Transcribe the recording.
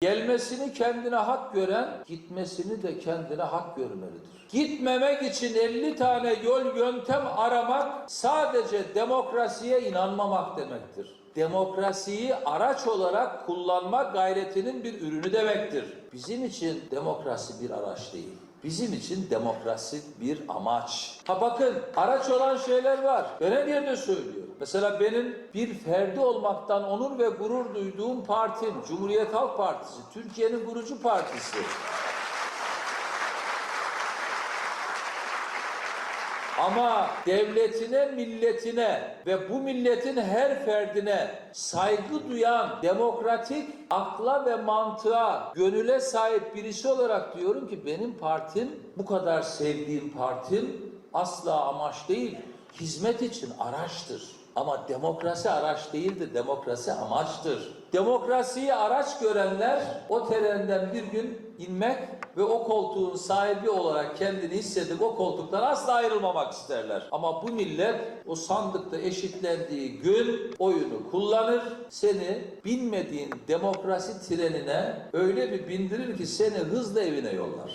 Gelmesini kendine hak gören, gitmesini de kendine hak görmelidir. Gitmemek için 50 tane yol yöntem aramak sadece demokrasiye inanmamak demektir. Demokrasiyi araç olarak kullanma gayretinin bir ürünü demektir. Bizim için demokrasi bir araç değil. Bizim için demokrasi bir amaç. Ha bakın araç olan şeyler var. Ben her yerde söylüyorum. Mesela benim bir ferdi olmaktan onur ve gurur duyduğum partim Cumhuriyet Halk Partisi. Türkiye'nin kurucu partisi. Ama devletine, milletine ve bu milletin her ferdine saygı duyan, demokratik akla ve mantığa, gönüle sahip birisi olarak diyorum ki benim partim, bu kadar sevdiğim partim asla amaç değil, hizmet için araçtır. Ama demokrasi araç değildir, demokrasi amaçtır. Demokrasiyi araç görenler o trenden bir gün inmek ve o koltuğun sahibi olarak kendini hissedip o koltuktan asla ayrılmamak isterler. Ama bu millet o sandıkta eşitlendiği gün oyunu kullanır, seni bilmediğin demokrasi trenine öyle bir bindirir ki seni hızla evine yollar.